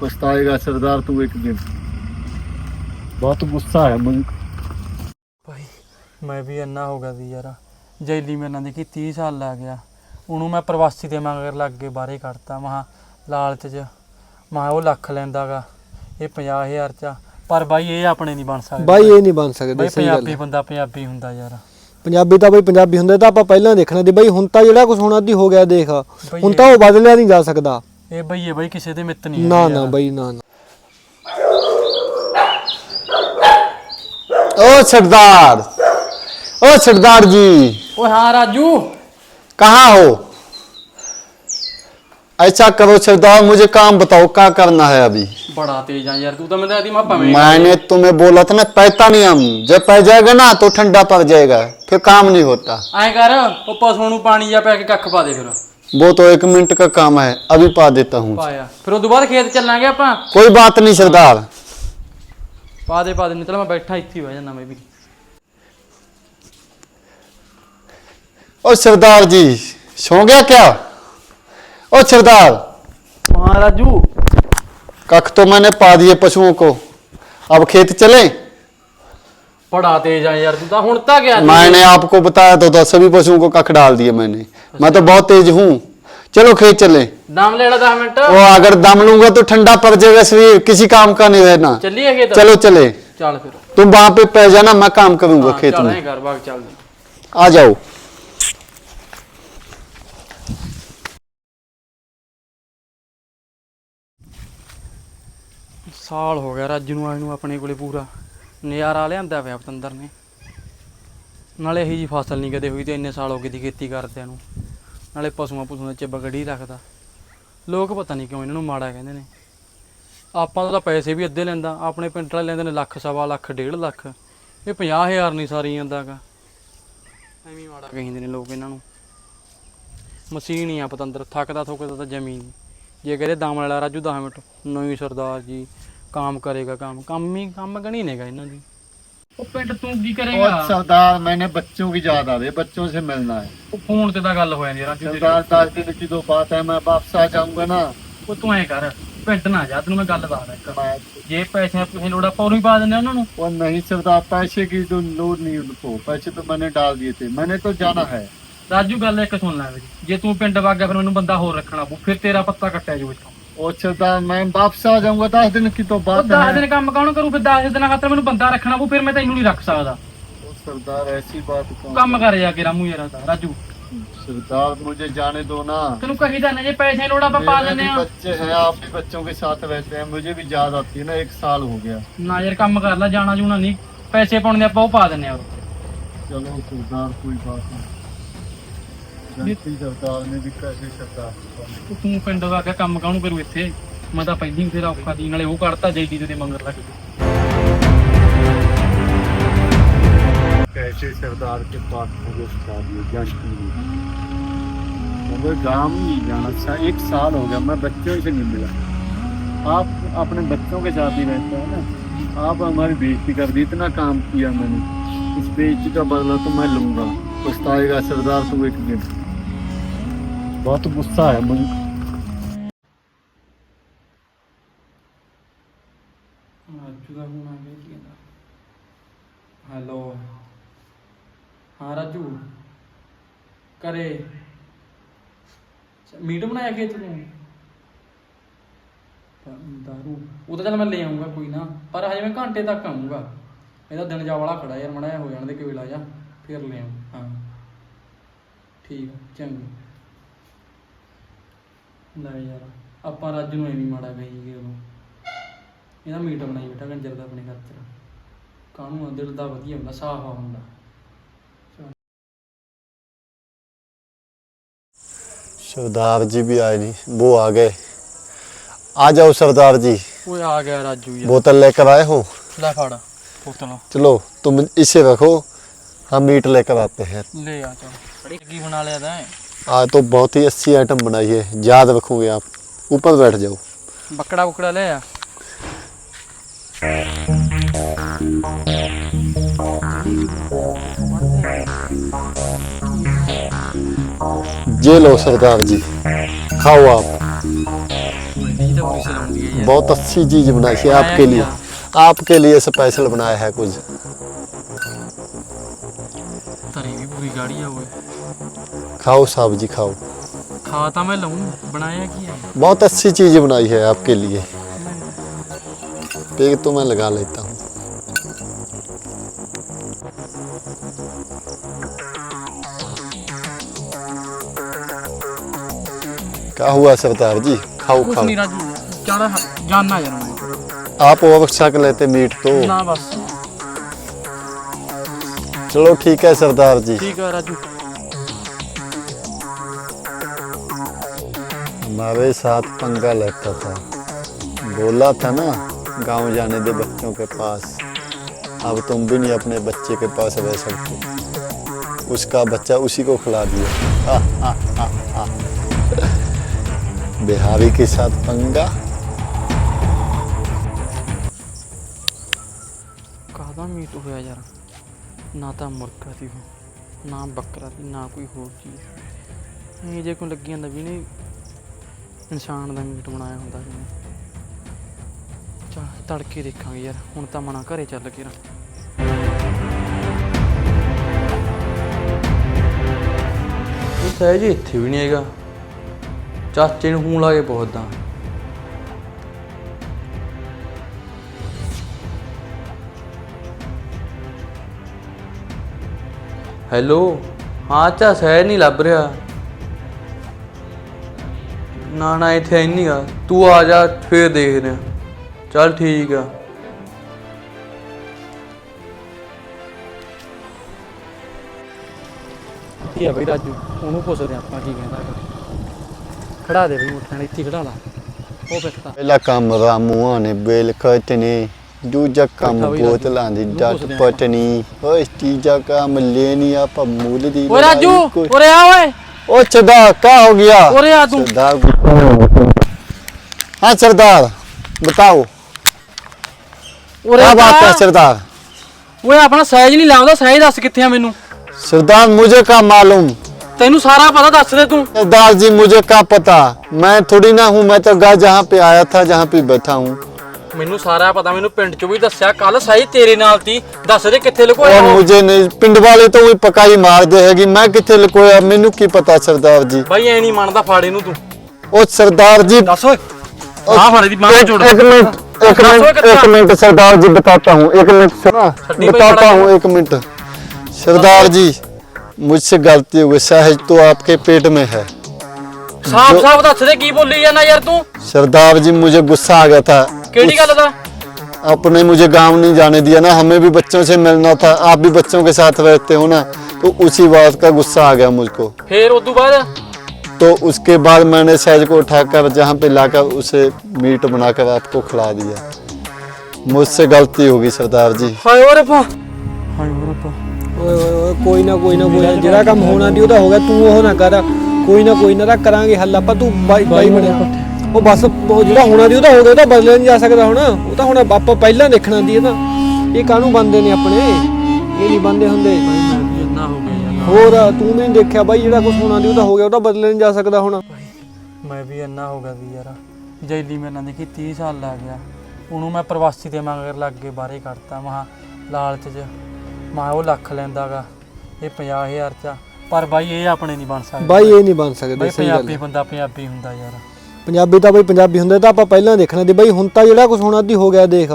ਪਛਤਾਏਗਾ ਸਰਦਾਰ ਤੂੰ ਇੱਕ ਦਿਨ ਬਹੁਤ ਗੁੱਸਾ ਹੈ ਮੈਨੂੰ ਭਾਈ ਮੈਂ ਵੀ ਇੰਨਾ ਹੋ ਗਿਆ ਸੀ ਯਾਰ। ਜੈਲੀ ਮੇਰੇ ਨਾਲ ਦੇਖੀ 30 ਸਾਲ ਲੱਗ ਗਿਆ। ਉਹਨੂੰ ਮੈਂ ਪ੍ਰਵਾਸੀ ਦੇ ਮਗਰ ਲੱਗ ਕੇ ਬਾਹਰੇ ਕੱਢਤਾ। ਮਹਾ ਲਾਲਚ ਚ। ਮਹਾ ਉਹ ਲੱਖ ਲੈਂਦਾਗਾ ਇਹ 50000 ਚ ਪਰ ਬਾਈ ਇਹ ਆਪਣੇ ਨਹੀਂ ਬਣ ਸਕਦੇ। ਬਾਈ ਇਹ ਨਹੀਂ ਬਣ ਸਕਦੇ। ਸਹੀ ਗੱਲ ਪੰਜਾਬੀ ਬੰਦਾ ਪੰਜਾਬੀ ਹੁੰਦਾ ਯਾਰ। ਪੰਜਾਬੀ ਤਾਂ ਬਈ ਪੰਜਾਬੀ ਹੁੰਦਾ ਤਾਂ ਆਪਾਂ ਪਹਿਲਾਂ ਦੇਖਣਾ ਤੇ ਬਈ ਹੁਣ ਤਾਂ ਜਿਹੜਾ ਕੁਝ ਹੋਣਾ ਦੀ ਹੋ ਗਿਆ ਦੇਖ। ਹੁਣ ਤਾਂ ਉਹ ਬਦਲਿਆ ਨਹੀਂ ਜਾ ਸਕਦਾ। ਇਹ ਬਈ ਇਹ ਬਈ ਕਿਸੇ ਦੇ ਮਿੱਤ ਨਹੀਂ ਨਾ ਹੈਗੇ ਨਾ ਯਾਰ। ਬਈ ਨਾ ਨਾ ओ सरदार ओ सरदार जी ਓਏ ਹਾਂ ਰਾਜੂ कहाँ हो ऐसा करो सरदार मुझे काम बताओ क्या करना है अभी ਬੜਾ ਤੇਜ਼ ਆ ਯਾਰ ਤੂੰ ਤਾਂ ਮੈਨੂੰ ਆਦੀ ਮੈਂ ਭਵੇਂ मैंने तुम्हें बोला था ना पैतानियम जब पै जाएगा ना तो ठंडा पड़ जाएगा फिर काम नहीं होता ਐਂ ਕਰ ਉਹ ਪਸ਼ੂਆਂ ਨੂੰ ਪਾਣੀ ਜਾਂ ਪੈ ਕੇ ਕੱਖ ਪਾ ਦੇ ਫਿਰ वो तो एक मिनट का काम है अभी पा देता हूँ ਪਾਇਆ ਫਿਰ ਉਦੋਂ ਬਾਅਦ ਖੇਤ ਚੱਲਾਂਗੇ ਆਪਾਂ कोई बात नहीं सरदार ਪਾ ਦੇ ਪਾ ਦੇ ਨਹੀਂ ਚਲ ਮੈਂ ਬੈਠਾ ਇੱਥੇ ਹੀ ਬਹਿ ਜਾਣਾ ਮੈਂ ਵੀ ओ सरदार जी सो गया क्या ओ सरदार ਹਾਂ ਰਾਜੂ कख तो मैंने पा दिए पशुओं को अब खेत चले ਬੜਾ ਤੇਜ਼ ਆ ਯਾਰ ਤੂੰ ਤਾਂ ਹੁਣ ਤਾਂ ਗਿਆ मैंने आपको बताया तो था सभी पशुओं को कख डाल दिए मैंने मैं तो बहुत तेज हूँ चलो खेत चले ਦਮ ਲੈ ਲਾ 10 ਮਿੰਟ वो अगर दम लूंगा तो ठंडा पड़ जाएगा शरीर किसी काम का नहीं रहना ਚੱਲੀਏ ਖੇਤ चलो चले ਚੱਲ ਫਿਰ तुम वहां पे पै जाना मैं काम करूंगा ਹਾਂ, खेत ਚੱਲ में ਐਂ ਕਰ ਬਾਗ ਚੱਲ आ जाओ ਸਾਲ ਹੋ ਗਿਆ ਰਾਜੂ ਨੂੰ ਆਏ ਨੂੰ ਆਪਣੇ ਕੋਲੇ ਪੂਰਾ ਨਜ਼ਾਰਾ ਲਿਆਂਦਾ ਪਿਆ ਪਤੰਦਰ ਨੇ ਨਾਲੇ ਇਹੀ ਜੀ ਫਸਲ ਨਹੀਂ ਕਦੇ ਹੋਈ ਤੇ ਇੰਨੇ ਸਾਲ ਹੋ ਗਏ ਦੀ ਖੇਤੀ ਕਰਦਿਆਂ ਨੂੰ ਨਾਲੇ ਪਸ਼ੂਆਂ ਪਸ਼ੂਆਂ ਦੇ ਚਿਬਗੜੀ ਰੱਖਦਾ। ਲੋਕ ਪਤਾ ਨਹੀਂ ਕਿਉਂ ਇਹਨਾਂ ਨੂੰ ਮਾੜਾ ਕਹਿੰਦੇ ਨੇ। ਆਪਾਂ ਤੋਂ ਤਾਂ ਪੈਸੇ ਵੀ ਅੱਧੇ ਲੈਂਦਾ, ਆਪਣੇ ਪਿੰਡ ਵਾਲੇ ਲੈਂਦੇ ਨੇ ਲੱਖ, ਸਵਾ ਲੱਖ, ਡੇਢ ਲੱਖ। ਇਹ 50000 ਨਹੀਂ ਸਾਰੀ ਜਾਂਦਾਗਾ ਐਵੇਂ ਮਾੜਾ ਕਹਿੰਦੇ ਨੇ ਲੋਕ ਇਹਨਾਂ ਨੂੰ। ਮਸ਼ੀਨ ਹੀ ਆ ਪਤੰਦਰ, ਥੱਕਦਾ ਥੁੱਕਦਾ ਤਾਂ ਜ਼ਮੀਨ ਜੇ ਕਹਿੰਦੇ ਦਮ ਵਾਲਾ ਰਾਜੂ 10 ਮਿੰਟ ਨਵੀਂ ਸਰਦਾਰ ਜੀ, ਕੰਮ ਕਰੇਗਾ ਕੰਮ। ਕੰਮ ਹੀ ਕੰਮ ਗਣੀ ਨੇਗਾ ਇਹਨਾਂ ਦੀ। ਉਹ ਪਿੰਡ ਤੂੰ ਕੀ और सरदार मैंने बच्चों की याद आ रही है बच्चों से मिलना है ਉਹ ਫੋਨ ਤੇ ਤਾਂ ਗੱਲ ਹੋ ਜਾਂਦੀ ਆ ਰਾਜੂ ਤੇਰੀ। सरदार दस दिन की तो बात है मैं वापस आ जाऊंगा ना ਉਹ ਤੂੰ ਐ ਕਰ ਪਿੰਡ ਨਾ ਜਾ ਤੈਨੂੰ ਮੈਂ ਗੱਲ ਦੱਸਦਾ ਇੱਕ मैं ਜੇ ਪੈਸੇ ਤੁਸੀਂ ਲੋੜ ਆਪਾਂ ਉਰੋਂ ਹੀ ਪਾ ਦਿੰਦੇ ਆ ਉਹਨਾਂ ਨੂੰ और नहीं सरदार पैसे की तो लोड नहीं उनको पैसे तो मैंने डाल दिए थे मैंने तो जाना है ਰਾਜੂ ਗੱਲ ਇੱਕ ਸੁਣ ਲੈ ਮੇਰੀ ਜੇ ਤੂੰ ਪਿੰਡ ਵਗ ਗਿਆ ਫਿਰ ਮੈਨੂੰ ਬੰਦਾ ਹੋਰ ਰੱਖਣਾ ਪਊ ਫਿਰ ਤੇਰਾ ਪੱਤਾ ਕੱਟਿਆ ਜੂ ਇੱਥੋਂ और सरदार मैं वापस आ जाऊंगा दस दिन की तो ਉਹ बात 10 है ਦਿਨ ਕੰਮ ਕੌਣ ਕਰੂ ਫਿਰ 10 ਦਿਨਾਂ ਖਾਤਰ ਮੈਨੂੰ ਬੰਦਾ ਰੱਖਣਾ ਪਊ ਫਿਰ ਮੈਂ ਤੈਨੂੰ ਨਹੀਂ ਰੱਖ ਸਕਦਾ ओ सरदार ऐसी बात ਤੂੰ क्यों ਕੰਮ ਕਰ ਜਾ ਕੇ ਰਾਮੂ ਯਾਰ ਦਾ ਰਾਜੂ सरदार मुझे जाने दो ना ਤੈਨੂੰ ਕਹੀ ਤਾਂ ਜੇ ਪੈਸੇ ਲੋੜ ਆਪਾਂ ਪਾ मेरे ਦਿੰਦੇ भी ਆ बच्चे हैं आप भी बच्चों के साथ रहते हैं मुझे भी याद आती है ना एक साल हो गया ਨਾ ਯਾਰ ਕੰਮ ਕਰ ਲੈ ਜਾਣਾ ਜੂਣਾ ਨਹੀਂ ਪੈਸੇ ਪਾਉਣ ਦੇ ਆਪਾਂ ਉਹ ਪਾ ਦਿੰਦੇ ਆ चलो सरदार कोई बात नहीं जानती सरदार ने भी कैसे सरदार ਤੂੰ ਤੂੰ ਪਿੰਡ ਵਾ ਕੇ ਕੰਮ ਕਾਹਨੂੰ ਕਰੂ ਇੱਥੇ ਮੈਂ ਤਾਂ ਪਹਿਲੀ ਹੀ ਤੇਰਾ ਔਖਾ ਦੀ ਨਾਲੇ ਉਹ ਕੱਢਤਾ ਜੈਦੀ ਦੇ ਮੰਗਰ ਲੱਗ ਗਈ कैसे सरदार के पास मुझे सिखा दिए जानती नहीं मुझे गाँव नहीं जाना था एक साल हो गया मैं बच्चों से नहीं मिला आप अपने बच्चों के साथ ही रहते हैं ना आप हमारी बेइज्जती कर दी इतना काम किया मैंने इस बेइज्जती का बदला तो मैं लूंगा पछताएगा सरदार तू एक दिन ਬਹੁਤ ਗੁੱਸਾ ਆਇਆ ਮੈਨੂੰ। ਰਾਜੂ ਮੀਟ ਬਣਾਇਆ ਖੇਤ ਪਰ ਹਜੇ ਮੈਂ ਘੰਟੇ ਤੱਕ ਆਉਂਗਾ ਇਹਦਾ ਦਿਨ ਜਾ ਵਾਲਾ ਖੜਾ ਯਾਰ ਹੋ ਜਾਣ ਦੇ ਕਵੇਲਾ ਜਾ। ਫਿਰ ਲੈ ਆਉਂ ਹਾਂ। ਠੀਕ ਆ, ਚੰਗਾ। ਲੈ ਯਾਰ ਆਪਾਂ ਰਾਜੂ ਨੂੰ ਐਵੇਂ ਮਾੜਾ ਕਹੀਏ ਉਦੋਂ ਇਹਦਾ ਮੀਟ ਬਣਾਈ ਬੈਠਾ ਕੰਜਰ ਦਾ ਆਪਣੇ ਖਾਤਰ ਕਾਹਨੂੰ ਆ, ਦਿਲ ਦਾ ਵਧੀਆ ਹੁੰਦਾ ਸਾਫ ਆ ਹੁੰਦਾ सरदार जी भी आए नहीं वो आ गए आ जाओ सरदार जी ਓਏ ਆ ਗਿਆ ਰਾਜੂ ਯਾਰ बोतल लेकर आए हो ਲੈ ਫੜ ਪੁੱਤਲਾ चलो तुम इसे रखो हम मीट लेकर आते हैं ਲੈ ਆ ਚਲ ਬੜੀ ਕੀ ਬਣਾ ਲਿਆ ਤੈਂ आज तो बहुत ही अच्छी आइटम बनाई है। याद रखोगे आप। ऊपर बैठ जाओ। बकड़ा बकड़ा ले आ। ये लो सरदार जी। खाओ आप। बहुत अच्छी चीज़ बनाई है आपके लिए। आपके लिए स्पेशल बनाया है कुछ। खाओ सब्ज़ी खाओ। खाता तो मैं लूँ बनाया की है? बहुत अच्छी चीज़ बनाई है आपके लिए। पेग तो मैं लगा लेता हूँ। क्या हुआ सरदार जी? खाओ कुछ खाओ। नहीं राजू ज़्यादा जानना जरा आप ओवर छक लेते मीट तो। ना बस। चलो ठीक है सरदार जी। ठीक है राजू। हमारे साथ पंगा लेता था बोला था ना गांव जाने दे बच्चों के पास अब तुम भी नहीं अपने बच्चे के पास रह सकते उसका बच्चा उसी को खिला दिया बिहारी के साथ पंगा ਕਾਹਦਾ ਮੀਟ ਹੋਇਆ ਯਾਰ ਨਾ ਤਾਂ ਮੁਰਗਾ ਸੀ ਉਹ ਨਾ ਬੱਕਰਾ ਸੀ ਨਾ ਕੋਈ ਹੋਰ ਚੀਜ਼ ਇਹ ਜੇ ਕੋਈ ਲੱਗੀ ਜਾਂਦਾ ਵੀ ਨਹੀਂ ਇਨਸਾਨ ਦਾ ਮੀਟ ਬਣਾਇਆ ਹੁੰਦਾ ਜਿਵੇਂ। ਚਲ, ਤੜਕੇ ਦੇਖਾਂਗੇ ਯਾਰ, ਹੁਣ ਤਾਂ ਮਨਾ ਘਰੇ ਚੱਲ ਕੇ ਰਾਂ ਇਹ ਸਹਿਜ ਇੱਥੇ ਵੀ ਨਹੀਂ ਹੈਗਾ। ਚਾਚੇ ਨੂੰ ਫੋਨ ਲਾ ਕੇ ਪੁੱਛਦਾ। ਹੈਲੋ? ਹਾਂ ਚਾ ਸਹਿਜ ਨਹੀਂ ਲੱਭ ਰਿਹਾ। ਨਾ ਨਾ ਇੱਥੇ ਹੈ ਨਹੀਂ ਤੂੰ ਆ ਜਾ ਫੇਰ ਦੇਖਦੇ ਆ ਚੱਲ ਠੀਕ ਆ। ਕੀ ਆ ਬਈ ਰਾਜੂ? ਉਹਨੂੰ ਪੁੱਛਦੇ ਆਪਾਂ ਕੀ ਕਹਿੰਦਾ ਖੜਾ ਦੇ ਬਈ ਮੋਟਰਾਂ ਇੱਥੇ ਖੜਾ ਲਾ। ਉਹ ਫਿੱਟਾ ਪਹਿਲਾ ਕੰਮ ਰਾਮੂਆਂ ਨੇ ਬੇਲ ਖਟਨੇ ਦੂਜਾ ਕੰਮ ਬੋਤਲਾਂ ਦੀ ਡੱਟ ਪਟਨੀ ਓਏ ਤੀਜਾ ਕੰਮ ਲੈਣੀ ਆ ਪਮੂਲ ਦੀ ਓ ਰਾਜੂ ਓਰੇ ਆ ਓਏ। ਓ ਛਦਾ ਕਾ ਹੋ ਗਿਆ। ਓਰੇ ਆ ਤੂੰ। ਛਦਾ हाँ सरदार बताओ ਉਰੇ क्या बात है ਆ सरदार ਓਏ ਆਪਣਾ ਸਾਈਜ਼ ਨਹੀਂ ਲਾਉਂਦਾ ਸਾਈਜ਼ ਦੱਸ ਕਿੱਥੇ ਆ ਮੈਨੂੰ सरदार मुझे क्या मालूम ਤੈਨੂੰ ਸਾਰਾ ਪਤਾ ਦੱਸ ਦੇ ਤੂੰ सरदार जी मुझे क्या पता मैं थोड़ी ना हूँ मैं तो गाय जहाँ पे आया था जहाँ पे बैठा हूँ ਮੈਨੂੰ ਸਾਰਾ ਪਤਾ ਮੈਨੂੰ ਪਿੰਡ ਚੋਂ ਵੀ ਦੱਸਿਆ ਕੱਲ ਸਾਈਜ਼ ਤੇਰੇ ਨਾਲ ਤੀ ਦੱਸ ਦੇ ਕਿੱਥੇ ਲੁਕੋਇਆ और ਉਹ? मुझे नहीं पिंड वाले तो वही पकाई मार देगी मैं कितने लकोया मैनू की पता सरदार जी ਬਾਈ ਐ ਨਹੀਂ ਮੰਨਦਾ ਫਾੜੇ ਨੂੰ ਤੂੰ ओ सरदार जी ਦੱਸ ਓਏ ਆਹ ਫਾੜੇ ਦੀ ਬਾਹ एक, ਜੋੜ एक मिनट एक दसो मिनट कितना? एक मिनट सरदार जी बताता हूँ एक मिनट सुना छड्डी पे बताता खड़ा हूँ है। एक मिनट सरदार जी मुझसे गलती हो गई सहज तो आपके पेट में है ਸਾਫ ਸਾਫ ਦੱਸ ਦੇ ਕੀ ਬੋਲੀ ਜਾਂਦਾ ਯਾਰ ਤੂੰ सरदार जी मुझे गुस्सा आ गया था ਕਿਹੜੀ ਗੱਲ ਦਾ आपने मुझे गांव नहीं जाने दिया ना हमें भी बच्चों से मिलना था आप भी बच्चों के साथ रहते हो ना तो उसी बात का गुस्सा आ गया मुझको ਫੇਰ ਉਦੋਂ ਬਾਅਦ तो उसके बाद मैंने सहज को उठाकर जहाँ पे लाकर उसे मीट बनाकर आपको खिला दिया मुझसे गलती होगी सरदार जी ਹਾਏ ਓਏ ਰੱਬਾ ਹਾਏ ਓਏ ਰੱਬਾ ਓਏ ਓਏ ਓਏ ਕੋਈ ਨਾ ਕੋਈ ਨਾ ਕੋਈ ਨਾ ਜਿਹੜਾ ਕੰਮ ਹੋਣਾ ਦੀ ਉਹਦਾ ਹੋ ਗਿਆ ਤੂੰ ਉਹ ਨਾ ਕਰ ਕੋਈ ਨਾ ਕੋਈ ਨਾ ਤਾਂ ਕਰਾਂਗੇ ਹੱਲ ਆਪਾਂ ਤੂੰ ਬਾਈ ਬਾਈ ਬਣਿਆ ਉਹ ਬਸ ਉਹ ਜਿਹੜਾ ਹੋਣਾ ਦੀ ਉਹਦਾ ਹੋ ਗਿਆ ਉਹਦਾ ਬਦਲਿਆ ਨਹੀਂ ਜਾ ਸਕਦਾ ਹੁਣ ਉਹ ਤਾਂ ਹੁਣ ਆਪਾਂ ਪਹਿਲਾਂ ਦੇਖਣਾ ਦੀ ਇਹ ਤਾਂ ਇਹ ਕਾਹਨੂੰ ਬੰਦੇ ਨੇ ਆਪਣੇ ਇਹ ਨਹੀਂ ਬੰਦੇ ਹੁੰਦੇ ਹੋਰ ਤੂੰ ਵੀ ਨਹੀਂ ਦੇਖਿਆ ਬਾਈ ਜਿਹੜਾ ਕੁਝ ਹੋਣਾ ਦੀ ਉਹਦਾ ਹੋ ਗਿਆ ਉਹਦਾ ਬਦਲਿਆ ਨਹੀਂ ਜਾ ਸਕਦਾ ਹੁਣ। ਮੈਂ ਵੀ ਇੰਨਾ ਹੋ ਗਿਆ ਵੀ ਯਾਰ। ਜੈਲੀ ਮੇਰੇ ਨਾਲ ਦੇਖੀ 30 ਸਾਲ ਲੱਗ ਗਿਆ। ਉਹਨੂੰ ਮੈਂ ਪ੍ਰਵਾਸੀ ਦੇ ਮਗਰ ਲੱਗ ਕੇ ਬਾਹਰੇ ਕੱਢਤਾ। ਮਹਾ ਲਾਲਚ ਚ। ਮਾ ਉਹ ਲੱਖ ਲੈਂਦਾਗਾ ਇਹ 50000 ਚ ਆ। ਪਰ ਬਾਈ ਇਹ ਆਪਣੇ ਨਹੀਂ ਬਣ ਸਕਦੇ। ਬਾਈ ਇਹ ਨਹੀਂ ਬਣ ਸਕਦੇ ਬਾਈ ਸਹੀ ਗੱਲ ਪੰਜਾਬੀ ਹੈ। ਬੰਦਾ ਪੰਜਾਬੀ ਹੁੰਦਾ ਯਾਰ। ਪੰਜਾਬੀ ਤਾਂ ਬਾਈ ਪੰਜਾਬੀ ਹੁੰਦੇ ਤਾਂ ਆਪਾਂ ਪਹਿਲਾਂ ਦੇਖਣਾ ਦੀ ਬਾਈ ਹੁਣ ਤਾਂ ਜਿਹੜਾ ਕੁਝ ਹੋਣਾ ਦੀ ਹੋ ਗਿਆ ਦੇਖ।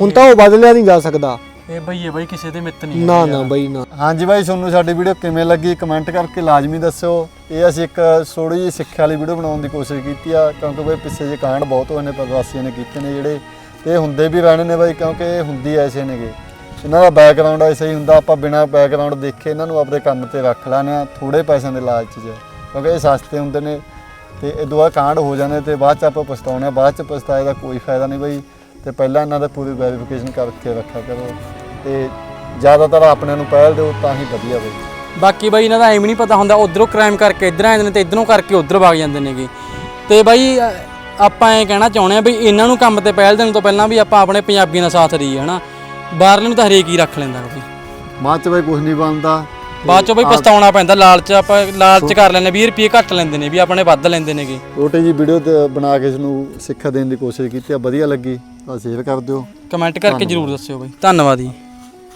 ਹੁਣ ਤਾਂ ਉਹ ਬਦਲਿਆ ਨਹੀਂ ਜਾ ਸਕਦਾ। ਇਹ ਬਾਈ ਕਿਸੇ ਦੇ ਮਿੱਤ ਨਹੀਂ ਨਾ ਨਾ। ਬਾਈ ਨਾ। ਹਾਂਜੀ ਭਾਈ ਤੁਹਾਨੂੰ ਸਾਡੀ ਵੀਡੀਓ ਕਿਵੇਂ ਲੱਗੀ ਕਮੈਂਟ ਕਰਕੇ ਲਾਜ਼ਮੀ ਦੱਸਿਓ। ਇਹ ਅਸੀਂ ਇੱਕ ਥੋੜੀ ਜਿਹੀ ਸਿੱਖਿਆ ਵਾਲੀ ਵੀਡੀਓ ਬਣਾਉਣ ਦੀ ਕੋਸ਼ਿਸ਼ ਕੀਤੀ ਆ ਕਿਉਂਕਿ ਬਈ ਪਿੱਛੇ ਜੇ ਕਾਂਡ ਬਹੁਤ ਹੋਏ ਨੇ ਪ੍ਰਵਾਸੀਆਂ ਨੇ ਕੀਤੇ ਨੇ ਜਿਹੜੇ ਤੇ ਹੁੰਦੇ ਵੀ ਰਹਿਣੇ ਨੇ ਬਾਈ ਕਿਉਂਕਿ ਇਹ ਹੁੰਦੀ ਐਸੇ ਨੇਗੇ। ਇਹਨਾਂ ਦਾ ਬੈਕਗ੍ਰਾਉਂਡ ਐਸਾ ਹੀ ਹੁੰਦਾ ਆਪਾਂ ਬਿਨਾਂ ਬੈਕਗ੍ਰਾਉਂਡ ਦੇਖੇ ਇਹਨਾਂ ਨੂੰ ਆਪਣੇ ਕੰਮ ਤੇ ਰੱਖ ਲੈਣੇ ਆ ਥੋੜੇ ਪੈਸਿਆਂ ਦੇ ਲਾਲਚ 'ਚ। ਕਿਉਂਕਿ ਇਹ ਸਸਤੇ ਹੁੰਦੇ ਨੇ ਤੇ ਇਹ ਦੁਆ ਕਾਂਡ ਹੋ ਜਾਂਦੇ ਤੇ ਬਾਅਦ ਚ ਆਪਾਂ ਪਛਤਾਉਣੇ ਬਾਅਦ ਚ ਪਛਤਾਏ ਦਾ ਕੋਈ ਫਾਇਦਾ ਨਹੀਂ ਬਾਈ। ਤੇ ਪਹਿਲਾਂ ਇਹਨਾਂ ਦਾ ਪੂਰੀ ਵੈਰੀਫਿਕੇਸ਼ਨ ਕਰਕੇ ਰੱਖਿਆ ਕਰੋ। ਤੇ ਜ਼ਿਆਦਾਤਰ ਆਪਣੇ ਨੂੰ ਪਹਿਲ ਦਿਓ ਤਾਂ ਹੀ ਵਧੀਆ ਬਈ ਬਾਕੀ ਬਾਈ ਇਹਨਾਂ ਦਾ ਐਵੇਂ ਨਹੀਂ ਪਤਾ ਹੁੰਦਾ ਉਧਰੋਂ ਕ੍ਰਾਈਮ ਕਰਕੇ ਇੱਧਰ ਆ ਜਾਂਦੇ ਨੇ ਤੇ ਇਧਰੋਂ ਕਰਕੇ ਉਧਰ ਵਗ ਜਾਂਦੇ ਨੇਗੇ। ਤੇ ਬਾਈ ਆਪਾਂ ਐਂ ਕਹਿਣਾ ਚਾਹੁੰਦੇ ਆ ਵੀ ਇਹਨਾਂ ਨੂੰ ਕੰਮ ਤੇ ਪਹਿਲ ਦੇਣ ਤੋਂ ਪਹਿਲਾਂ ਵੀ ਆਪਾਂ ਆਪਣੇ ਪੰਜਾਬੀਆਂ ਦਾ ਸਾਥ ਦਈਏ ਹਨਾ? ਬਾਹਰਲੇ ਨੂੰ ਤਾਂ ਹਰੇਕ ਹੀ ਰੱਖ ਲੈਂਦਾ ਬਈ ਬਾਅਦ ਚ ਬਈ ਕੁਝ ਨਹੀਂ ਬਣਦਾ ਬਾਅਦ ਚੋਂ ਬਈ ਪਛਤਾਉਣਾ ਪੈਂਦਾ ਲਾਲਚ ਆਪਾਂ ਲਾਲਚ ਕਰ ਲੈਂਦੇ 20 ਰੁਪਏ ਘੱਟ ਲੈਂਦੇ ਨੇ ਵੀ ਆਪਣੇ ਵੱਧ ਲੈਂਦੇ ਨੇਗੇ। ਛੋਟੀ ਜੀ ਵੀਡੀਓ ਬਣਾ ਕੇ ਤੁਹਾਨੂੰ ਸਿੱਖਿਆ ਦੇਣ ਦੀ ਕੋਸ਼ਿਸ਼ ਕੀਤੀ ਆ ਵਧੀਆ ਲੱਗੀ ਤਾਂ ਸ਼ੇਅਰ ਕਰ ਦਿਓ। ਕਮੈਂਟ ਕਰਕੇ ਜਰੂਰ ਦੱਸਿਓ ਬਈ ਧੰਨਵਾਦ ਜੀ।